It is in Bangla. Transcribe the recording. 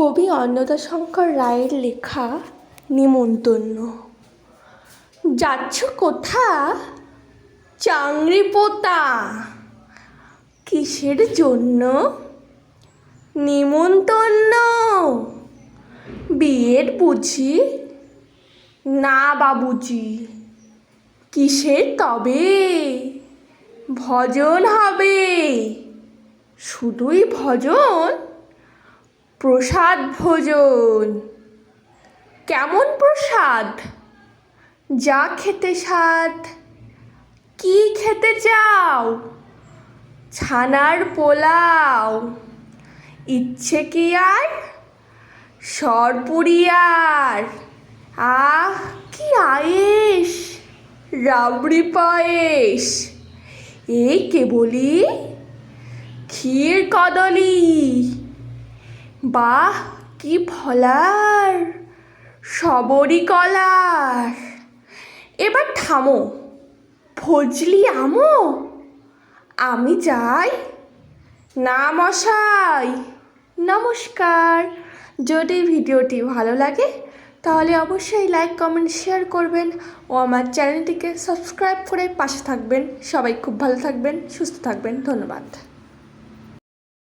কবি অন্নদাশঙ্কর রায়ের লেখা নেমন্তন্ন। যাচ্ছ কোথা? চাংড়ি পোতা কিসের জন্য? নেমন্তন্ন। বিয়ের বুঝি? না বাবুজি। কিসের তবে? ভজন হবে। শুধুই ভজন? প্রসাদ ভোজন। কেমন প্রসাদ? যা খেতে স্বাদ, কি খেতে চাও? ছানার পোলাও, ইচ্ছে কি আর? সরপুরিয়ার আহ, কি আয়েস রাবড়ি পায়েস এই কেবলি ক্ষীর কদলি। বাহ, কি ফলার সবরি কলার। এবার থামো ফজলি আমো, আমি যাই না মশাই, নমস্কার। যদি ভিডিওটি ভালো লাগে, তাহলে অবশ্যই লাইক, কমেন্ট, শেয়ার করবেন ও আমার চ্যানেলটিকে সাবস্ক্রাইব করে পাশে থাকবেন। সবাই খুব ভালো থাকবেন, সুস্থ থাকবেন। ধন্যবাদ।